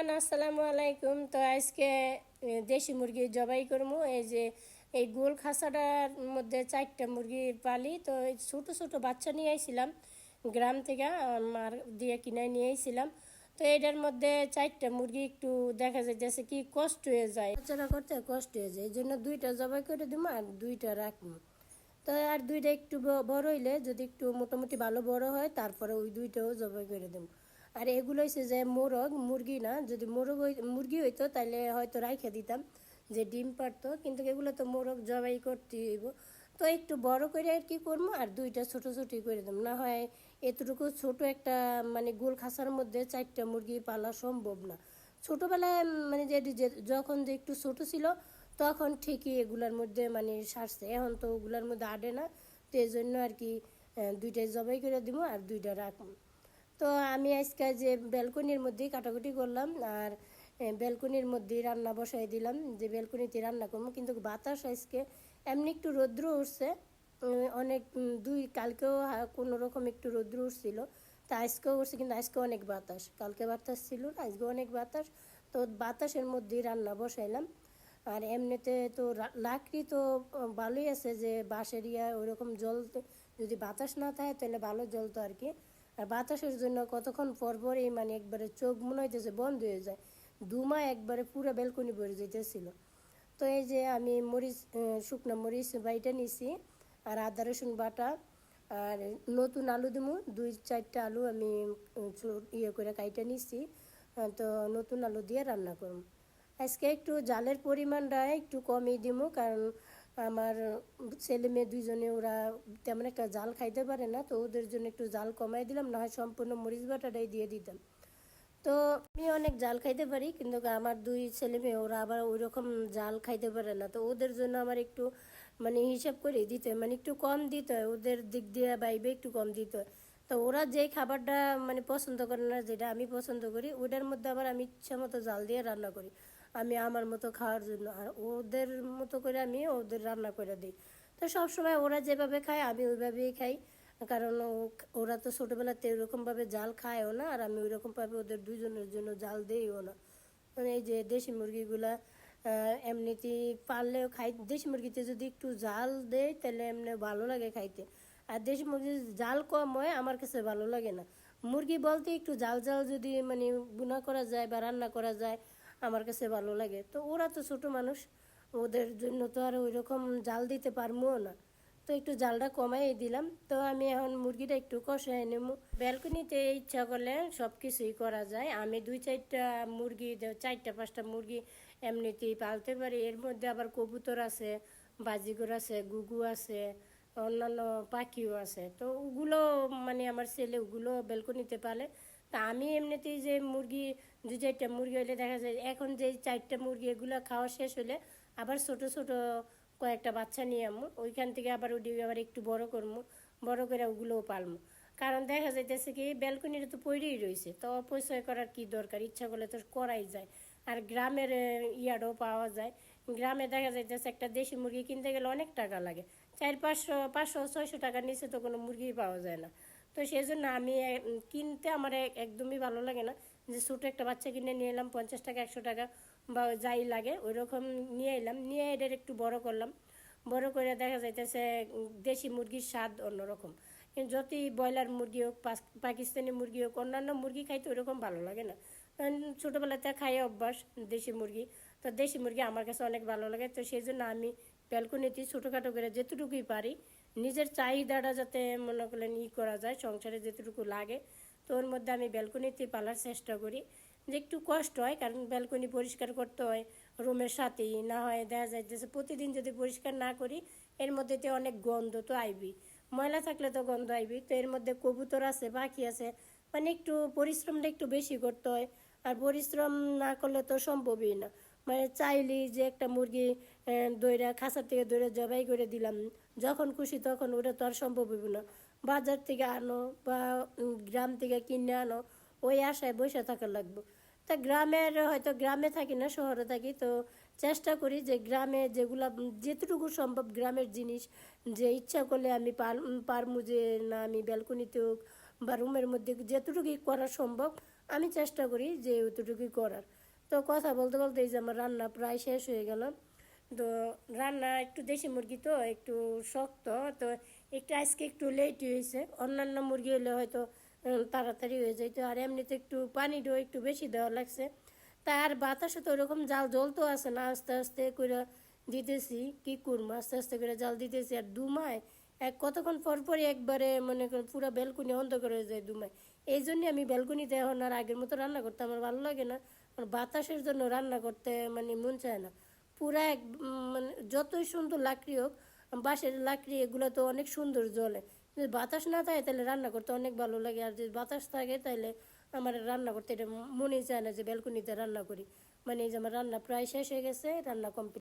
Everyone, আসসালামু আলাইকুম। তো আজকে দেশি মুরগি জবাই করব। এই যে, এই গোল খাসাটার মধ্যে চারটা মুরগি পালি। তো ছোটো ছোটো বাচ্চা নিয়ে আইছিলাম গ্রাম থেকে মার দিয়ে কিনে নিয়ে আইছিলাম। তো এটার মধ্যে চারটা মুরগি একটু দেখা যায় যাইতেছে কি কষ্ট হয়ে যায়। বাচ্চারা করতে কষ্ট হয়ে যায়। এই জন্য দুইটা জবাই করে দিব আর দুইটা রাখব। তো আর দুইটা একটু বড় হইলে যদি একটু মোটামুটি ভালো বড় হয়, তারপরে ওই দুইটাও জবাই করে দেবো। আর এগুলো হচ্ছে যে মোরগ, মুরগি না, যদি মোরগ মুরগি হইতো তাহলে হয়তো রাইখে দিতাম যে ডিম পারতো, কিন্তু এগুলো তো মোরগ জবাই করতে হইব। তো একটু বড় করে আর কি করব, আর দুইটা ছোট ছোট করে দেবো। না হয় এতটুকু ছোট একটা মানে গোল খাসার মধ্যে চারটা মুরগি পালা সম্ভব না। ছোটোবেলায় মানে যে যখন যে একটু ছোট ছিল, তখন ঠিকই এগুলার মধ্যে মানে সারছে। এখন তো ওগুলার মধ্যে আডে না। তো এই জন্য আর কি দুইটাই জবাই করে দিব আর দুইটা রাখব। তো আমি আজকে যে ব্যালকনির মধ্যেই কাটাকুটি করলাম আর ব্যালকনির মধ্যেই রান্না বসাই দিলাম, যে ব্যালকনিতে রান্না করব। কিন্তু বাতাস আজকে এমনি একটু রৌদ্র উঠছে অনেক দুই, কালকেও কোনো রকম একটু রৌদ্র উঠছিল, তা আজকেও উঠছে, কিন্তু আজকে অনেক বাতাস। কালকে বাতাস ছিল আজকে অনেক বাতাস। তো বাতাসের মধ্যেই রান্না বসাইলাম। আর এমনিতে তো লাকড়ি তো ভালোই আছে যে বাঁশের ইয়া ওইরকম জল যদি বাতাস না থাকে, তাহলে ভালো জ্বলতো আর কি। আর বাতাসের জন্য কতক্ষণ পর পরই মানে একবারে চোখ মনে হইতেছে বন্ধ হয়ে যায়। দুমা একবারে পুরো বেলকনি ভরে যেতেছিল তো এই যে আমি মরিচ শুকনো মরিচ বাইটা নিছি আর আদা, রসুন বাটা আর নতুন আলু দিমু। দুই চারটা আলু আমি ইয়ে করে কাইটা নিছি। তো নতুন আলু দিয়ে রান্না করব। আজকে একটু জালের পরিমাণটা একটু কমই দিমু কারণ আমার ছেলে মেয়ে দুইজনে ওরা তেমন একটা জাল খাইতে পারে না, তো ওদের জন্য একটু জাল কমাই দিলাম, না হয় সম্পূর্ণ মরিচ বাটাটাই দিয়ে দিতাম। তো আমি অনেক জাল খাইতে পারি, কিন্তু আমার দুই ছেলে মেয়ে, ওরা আবার ওই রকম জাল খাইতে পারে না। তো ওদের জন্য আমার একটু মানে হিসাব করে দিতে হয় মানে একটু কম দিতে হয়, ওদের দিক দিয়ে বাইবে একটু কম দিতে হয়। তো ওরা যেই খাবারটা মানে পছন্দ করে না, যেটা আমি পছন্দ করি ওটার মধ্যে আবার আমি ইচ্ছা মতো জাল দিয়ে রান্না করি। আমি আমার মতো খাওয়ার জন্য। আর ওদের মতো করে আমি ওদের রান্না করে দিই। তো সবসময় ওরা যেভাবে খায় আমি ওইভাবেই খাই। কারণ ওরা তো ছোটোবেলাতে ওরকমভাবে জাল খায়ও না আর আমি ওইরকমভাবে ওদের দুজনের জন্য জাল দিইও না। মানে এই যে দেশি মুরগিগুলা আহ, এমনিতেই পারলেও খাই। দেশি মুরগিতে যদি একটু জাল দেয় তাহলে এমনি ভালো লাগে খাইতে। আর দেশি মুরগির জাল কম হয় আমার কাছে ভালো লাগে না। মুরগি বলতে একটু জাল জাল যদি মানে বুনা করা যায় বা রান্না করা যায় আমার কাছে ভালো লাগে। তো ওরা তো ছোট মানুষ, ওদের জন্য তো আর ওই রকম জাল দিতে পারব না। তো একটু জালটা কমাই দিলাম। তো আমি এখন মুরগিটা একটু কষাই নেব। ব্যালকনিতে ইচ্ছা করলে সব কিছুই করা যায়। আমি দুই চারটা মুরগি, চারটা পাঁচটা মুরগি এমনিতেই পালতে পারি। এর মধ্যে আবার কবুতর আছে, বাজিগর আছে, গুগু আছে, অন্যান্য পাখিও আছে। তো ওগুলো মানে আমার ছেলে ওগুলো ব্যালকনিতে পালে তা আমি এমনিতেই যে মুরগি দু চারটা মুরগি হলে দেখা যায় এখন যে চারটা মুরগি এগুলো খাওয়া শেষ হলে আবার ছোট ছোট কয়েকটা বাচ্চা নিয়ে আমু। ওইখান থেকে আবার ওটি আবার একটু বড় করব বড় করে ওগুলোও পালমু। কারণ দেখা যাইতেছে কি ব্যালকনিটা তো পইরেই রয়েছে তো অপচয় করার কি দরকার? ইচ্ছা করলে তো করাই যায়। আর গ্রামের আহ, ইয়ারও পাওয়া যায়। গ্রামে দেখা যাইতেছে একটা দেশি মুরগি কিনতে গেলে অনেক টাকা লাগে। চার পাঁচশো পাঁচশো ছয়শো টাকার নিচে তো কোনো মুরগি পাওয়া যায় না। তো সেই জন্য আমি কিনতে আমার একদমই ভালো লাগে না। যে ছোটো একটা বাচ্চা কিনে নিয়ে এলাম, পঞ্চাশ টাকা, একশো টাকা বা যাই লাগে ওই রকম নিয়ে এলাম। নিয়ে এদের একটু বড় করলাম। বড় করে দেখা যাইতেছে দেশি মুরগির স্বাদ অন্যরকম। যতই ব্রয়লার মুরগি হোক পাকিস্তানি মুরগি হোক, অন্যান্য মুরগি খাইতে ওরকম ভালো লাগে না। ছোটোবেলাতে খাই অভ্যাস দেশি মুরগি। তো দেশি মুরগি আমার কাছে অনেক ভালো লাগে। তো সেই জন্য আমি ব্যালকনিতে ছোটোখাটো করে যেতটুকুই পারি নিজের চাহিদাটা যাতে মনে করলেন ই করা যায়, সংসারে যেতটুকু লাগে, তো ওর মধ্যে আমি ব্যালকনিতে পালার চেষ্টা করি। যে একটু কষ্ট হয়, কারণ ব্যালকনি পরিষ্কার করতে হয়, রুমের সাথেই, না হয় দেখা যায় যে প্রতিদিন যদি পরিষ্কার না করি, এর মধ্যে তো অনেক গন্ধ তো আইবি। ময়লা থাকলে তো গন্ধ আইবি, তো এর মধ্যে কবুতর আছে, পাখি আছে মানে একটু পরিশ্রমটা একটু বেশি করতে হয়। আর পরিশ্রম না করলে তো সম্ভবই না। মানে চাইলি যে একটা মুরগি দইরা খাঁচার থেকে দইরা জবাই করে দিলাম, যখন খুশি তখন ওটা তো আর সম্ভব হইব না। বাজার থেকে আনো বা গ্রাম থেকে কিনে আনো, ওই আশায় বসে থাকা লাগবে। তা গ্রামের হয়তো গ্রামে থাকি না, শহরে থাকি, তো চেষ্টা করি যে গ্রামে যেগুলা যেতটুকু সম্ভব গ্রামের জিনিস যে ইচ্ছা করলে আমি পার পারমু যে না আমি ব্যালকনিতে হোক বা রুমের মধ্যে যেতটুকুই করা সম্ভব, আমি চেষ্টা করি যে অতটুকুই করার। তো কথা বলতে বলতে এই যে আমার রান্না প্রায় শেষ হয়ে গেল। তো রান্না একটু দেশি মুরগি তো, একটু শক্ত, তো একটু আজকে একটু লেট হয়েছে। অন্যান্য মুরগি হলে হয়তো তাড়াতাড়ি হয়ে যেত আর এমনিতে একটু পানিটাও একটু বেশি দেওয়া লাগছে। তার বাতাসে তো ওরকম জাল জ্বলতো আছে না, আস্তে আস্তে করে দিতেছি কি করব? আস্তে আস্তে করে জাল দিতেছি আর দুমায়, এক কতক্ষণ পর পরই একবারে মনে করেন পুরো বেলকুনি অন্ধকার হয়ে যায় দুমায়। এই জন্যই আমি বেলকুনিতে এখন আর আগের মতো রান্না করতে আমার ভালো লাগে না। আর বাতাসের জন্য রান্না করতে মানে মন চায় না। পুরা এক মানে যতই সুন্দর লাকড়ি হোক, বাঁশের লাকড়ি এগুলো তো অনেক সুন্দর জ্বলে। যদি বাতাস না থাকে তাহলে রান্না করতে অনেক ভালো লাগে। আর যদি বাতাস থাকে তাহলে আমার রান্না করতে এটা মনেই চায় না যে ব্যালকনিতে রান্না করি। মানে এই যে আমার রান্না প্রায় শেষ হয়ে গেছে, রান্না কমপ্লিট